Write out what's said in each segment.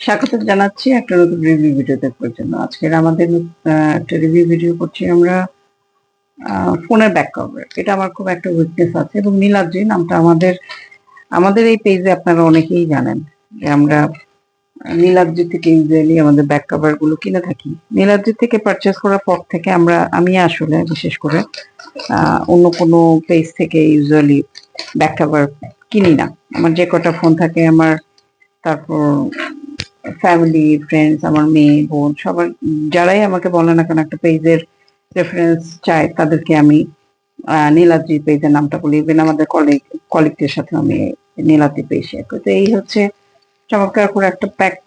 স্বাগত জানাচ্ছি একটা নতুন রিভিউ ভিডিও দেখার জন্য আজকের আমাদের একটা রিভিউ ভিডিও করছি আমরা ফোনের ব্যাক কভার এটা আমার খুব একটা উইকনেস আছে এবং নীলাদ্রি নামটা আমাদের আমাদের এই পেজে আপনারা অনেকেই জানেন যে আমরা নীলাদ্রি থেকে ইউজুয়ালি আমাদের ব্যাক কভারগুলো কিনে থাকি। নীলাদ্রি থেকে পারচেস করার পর থেকে আমরা, আমি আসলে বিশেষ করে অন্য কোনো পেজ থেকে ইউজুয়ালি ব্যাক কভার কিনি না। আমার যে কটা ফোন থাকে আমার, তারপর ফ্যামিলি ফ্রেন্ডস আমার মেয়ে, বোন, সবার, যারাই আমাকে বলে না কেন, একটা পেজের রেফারেন্স চায় তাদেরকে আমি নীলাদ্রি পেজের নামটা বলি। ইভেন আমাদের কলিগ কলিগদের সাথে আমি নীলাদ্রি পেজ শেয়ার করি। তো এই হচ্ছে চমৎকার করে একটা প্যাক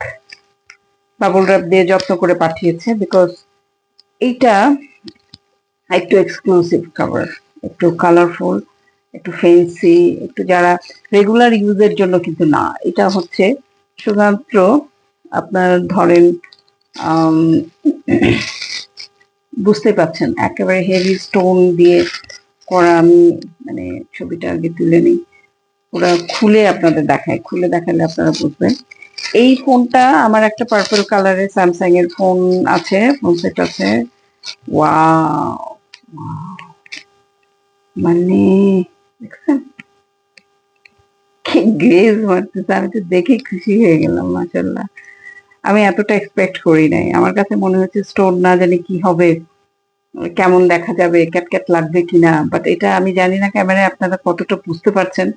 বাবল র্যাপ দিয়ে যত্ন করে পাঠিয়েছে বিকজ এইটা একটু এক্সক্লুসিভ কাভার একটু কালারফুল একটু ফেন্সি একটু যারা রেগুলার ইউজের জন্য কিন্তু না। এটা হচ্ছে শুধুমাত্র আপনার ধরেন বুঝতে পাচ্ছেন একেবারে হেভি স্টোন দিয়ে করা আমি মানে ছবিটা আগে তুলে নিই। ওরা খুলে আপনাদের দেখায়, খুলে দেখালে আপনারা বুঝবেন। এই ফোনটা আমার একটা পার্পল কালারের স্যামসাং এর ফোন আছে ফোন সেট আছে। ওয়াও মানে দেখছেন? কি গ্লেজ মারতেছে আমি তো দেখে খুশি হয়ে গেলাম মাশাল্লাহ আমি এতটা এক্সপেক্ট করি নাই। আমার কাছে মনে হচ্ছে স্টোন না জানি কি হবে, কেমন দেখা যাবে, ক্যাট ক্যাট লাগবে কিনা। বাট এটা আমি জানি না ক্যামেরায়, আপনারা কতটা বুঝতে পারছেন।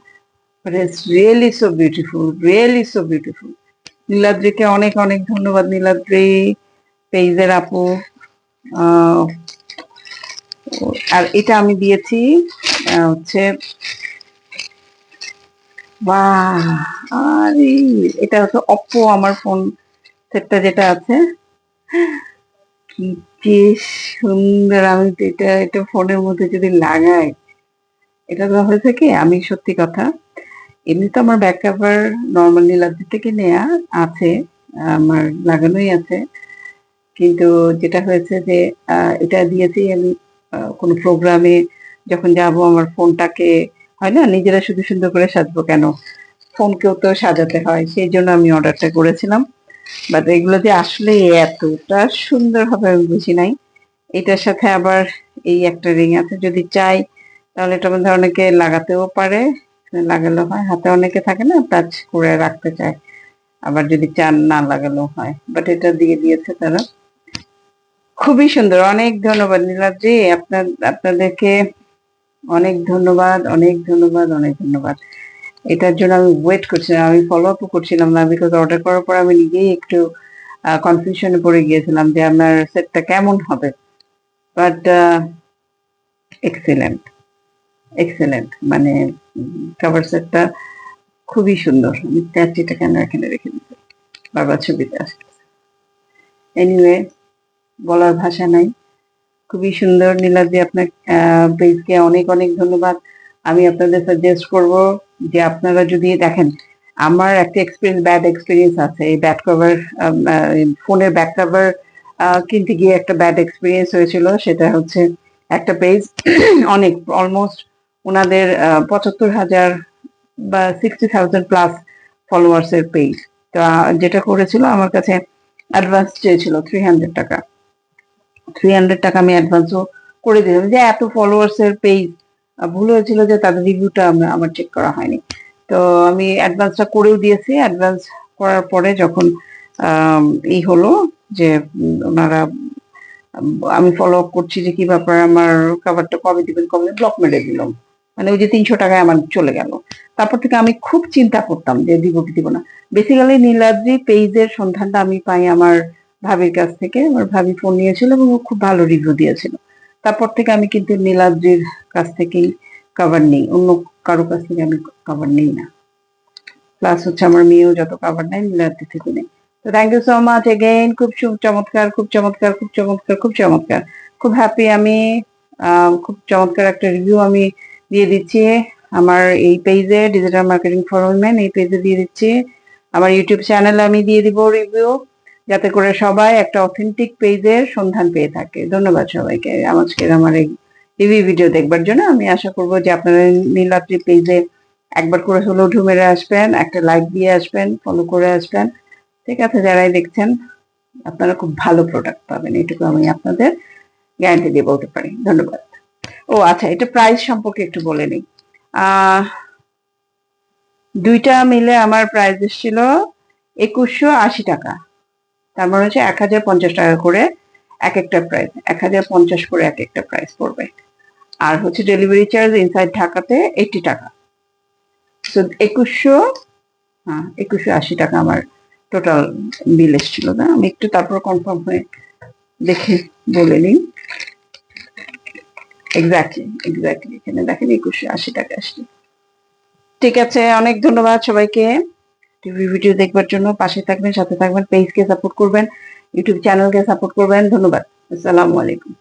But it's really so beautiful really so beautiful নীলাদ্রিকে অনেক অনেক ধন্যবাদ নীলাদ্রি পেজের আপু। আর এটা আমি দিয়েছি হচ্ছে, বাহ, আরে, এটা হচ্ছে অপ্পো আমার ফোন সেটটা যেটা আছে। কি যে সুন্দর আমি এটা এটা ফোনের মধ্যে যদি লাগাই, এটা তো হয়েছে কি আমি সত্যি কথা। এমনি তো আমার ব্যাক কভার নর্মাল নীলাদ্রি থেকে নেয়া আছে, আমার লাগানোই আছে। কিন্তু যেটা হয়েছে যে এটা দিয়েছি আমি কোনো প্রোগ্রামে যখন যাব আমার ফোনটাকে, হয় না? নিজেরা শুধু সুন্দর করে সাজবো কেন? ফোনকেও তো সাজাতে হয়, সেই জন্য আমি অর্ডারটা করেছিলাম। বাট এগুলো যে আসলে এতটা সুন্দর হবে আমি বুঝি নাই। এটার সাথে আবার এই একটা রিং আছে, যদি চাই তাহলে এটা মধ্যে অনেকে লাগাতেও পারে। লাগালো হয়, হাতে অনেকে থাকে না টাচ করে রাখতে চায়। আবার যদি চান না লাগালেও হয়। বাট এটা দিয়ে দিয়েছে তারা। খুবই সুন্দর। অনেক ধন্যবাদ নীলাদ্রি। আপনার, আপনাদেরকে অনেক ধন্যবাদ অনেক ধন্যবাদ অনেক ধন্যবাদ। এটার জন্য আমি ওয়েট করছিলাম আমি ফলো আপও করছিলাম না বিকজ অর্ডার করার পর আমি নিজেই একটু কনফিউশনে পড়ে গিয়েছিলাম যে আপনার সেটটা কেমন হবে। বাট এক্সেলেন্ট এক্সেলেন্ট মানে কাভার সেটটা খুবই সুন্দর। আমি ট্যাচিটা কেন এখানে রেখে দিতে বারবার ছবিতে আসছে এনিওয়ে বলার ভাষা নাই। খুবই সুন্দর নীলাদ্রি আপনার পেজকে অনেক অনেক ধন্যবাদ। আমি আপনাদের সাজেস্ট করব যে আপনারা যদি দেখেন, আমার একটা এক্সপিরিয়েন্স ব্যাড এক্সপিরিয়েন্স আছে। এই ব্যাক কভার ফোনের ব্যাক কভার কিনতে গিয়ে একটা ব্যাড এক্সপিরিয়েন্স হয়েছিল। সেটা হচ্ছে একটা পেজ অনেক অলমোস্ট ওনাদের পঁচাত্তর হাজার বা সিক্সটি থাউজেন্ড প্লাস ফলোয়ার্স এর পেজ তো যেটা করেছিল, আমার কাছে অ্যাডভান্স চেয়েছিল থ্রি হান্ড্রেড টাকা। থ্রি হান্ড্রেড টাকা আমি অ্যাডভান্সও করে দিলাম। যে এত ফলোয়ার্স এর পেজ ভুল হয়েছিল যে তাদের রিভিউটা আমরা চেক করা হয়নি। তো আমি অ্যাডভান্সটা করেও দিয়েছি। অ্যাডভান্স করার পরে যখন এই হলো যে ওনারা আমি ফলো আপ করছি যে কি ব্যাপার আমার খাবারটা কবে দিবেন, কবে ব্লক মেরে দিলাম। মানে ওই যে তিনশো টাকায় আমার চলে গেল। তারপর থেকে আমি খুব চিন্তা করতাম যে দিব কি দিব না। বেসিক্যালি নীলাদ্রি পেজের সন্ধানটা আমি পাই আমার ভাবির কাছ থেকে। আমার ভাবি ফোন নিয়েছিল এবং খুব ভালো রিভিউ দিয়েছিল। তারপর থেকে আমি কিন্তু নীলাদ্রির কাছ থেকেই কভার নেই, অন্য কারও কাছ থেকে আমি কভার নেই না। প্লাস হচ্ছে আমার মেয়েও যত কভার নেয়, নীলাদ্রি থেকে নেই তো thank you so much again খুব চমৎকার খুব চমৎকার খুব চমৎকার খুব চমৎকার। খুব হ্যাপি আমি খুব চমৎকার একটা রিভিউ আমি দিয়ে দিচ্ছি। আমার এই পেজে ডিজিটাল মার্কেটিং ফর উইমেন এই পেজে দিয়ে দিচ্ছি। আমার ইউটিউব চ্যানেলে আমি দিয়ে দিব রিভিউ যাতে করে সবাই একটা অথেন্টিক পেজের সন্ধান পেয়ে থাকে। ধন্যবাদ সবাইকে। আজকের আমার এই টিভি ভিডিও দেখবার জন্য আমি আশা করব যে আপনারা নীলাদ্রি পেজে একবার করে হলেও ঢু মেরে আসবেন, একটা লাইক দিয়ে আসবেন ফলো করে আসবেন। ঠিক আছে, যারাই দেখছেন, আপনারা খুব ভালো প্রোডাক্ট পাবেন। এটুকু আমি আপনাদের গ্যারান্টি দিয়ে বলতে পারি। ধন্যবাদ। ও আচ্ছা এটা প্রাইস সম্পর্কে একটু বলে নিই। দুইটা মিলে আমার প্রাইস এসেছিল একুশশো আশি টাকা। তার মানে হচ্ছে এক হাজার পঞ্চাশ টাকা করে এক একটা প্রাইস এক হাজার পঞ্চাশ করে এক একটা প্রাইস পড়বে। আর হচ্ছে ডেলিভারি চার্জ ইনসাইড ঢাকাতে এইটি টাকা। তো একুশশো হ্যাঁ একুশশো আশি টাকা আমার টোটাল বিল এসেছিল না। আমি একটু তারপর কনফার্ম হয়ে দেখে বলে নিই। এক্স্যাক্টলি এক্স্যাক্টলি এখানে দেখেন একুশশো আশি টাকা আসছে। ঠিক আছে, অনেক ধন্যবাদ সবাইকে। টিভি ভিডিও দেখবার জন্য পাশে থাকবেন, সাথে থাকবেন, পেজকে সাপোর্ট করবেন ইউটিউব চ্যানেলকে সাপোর্ট করবেন। ধন্যবাদ। আসসালামু আলাইকুম।